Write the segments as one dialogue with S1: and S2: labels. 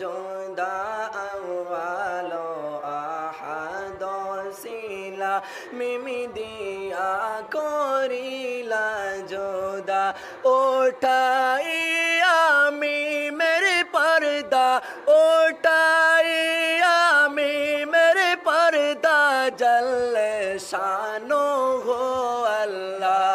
S1: জুদা আওয়ালো আহাদ সিলা মিমি দিয়া করিলা জুদা ওঠাইয়া আমি মেরে পর্দা ওঠাইয়া আমি মেরে পর্দা, জল শানো হো আল্লাহ।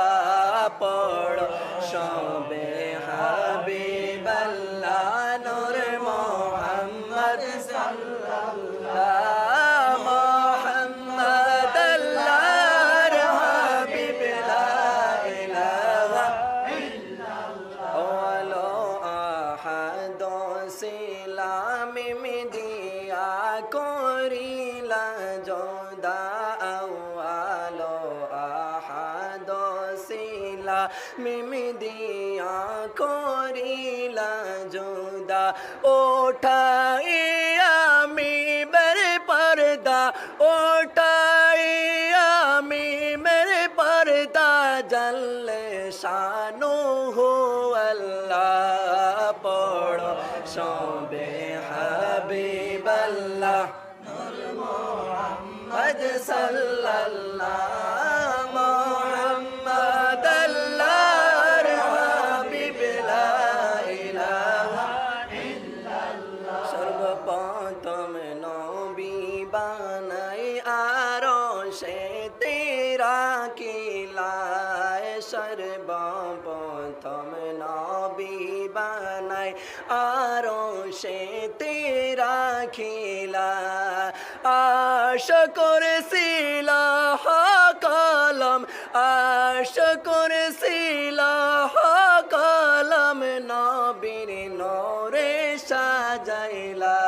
S1: করিলা যোদা আওয়ালো আহাদ সিলা মিমিদিয়া করিলা যোদা ওঠাই আমি মেরে পর্দা ওঠাই আমি মেরে পর্দা জল শানো হো আল্লাহ পড় সবে হাবিবাল্লাহ সর্বপ্রথম নবী বানাই আরও সে তেরা খিলা আশ করেছিল কলম আশ করেছিল কলম নবীর নোরে সাজাইলা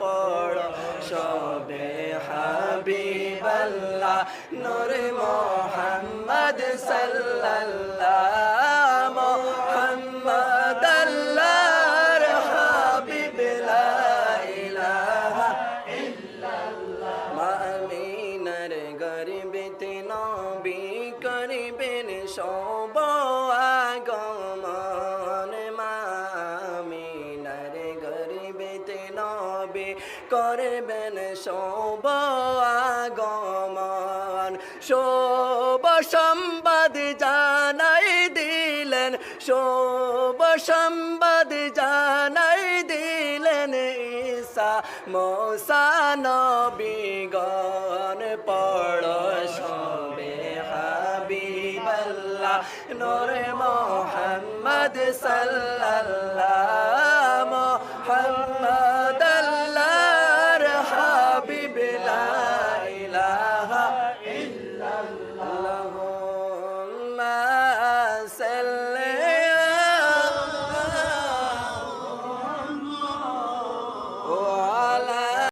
S1: পড় সবে হাবিবাল্লাহ, নূরে মোহাম্মদ সাল্লাল্লাহ। নবী করিবেন সব আগমন মামিনার গরিবেতে নবী করবেন সব আগমন। শোভ সংবাদ জানাই দিলেন শোভ জানাই দিলেন ঈসা মোসা নবীগণ পড় সবে হাবিবাল্লাহ নূরে মোহাম্মদ সাল্লাল্লাহ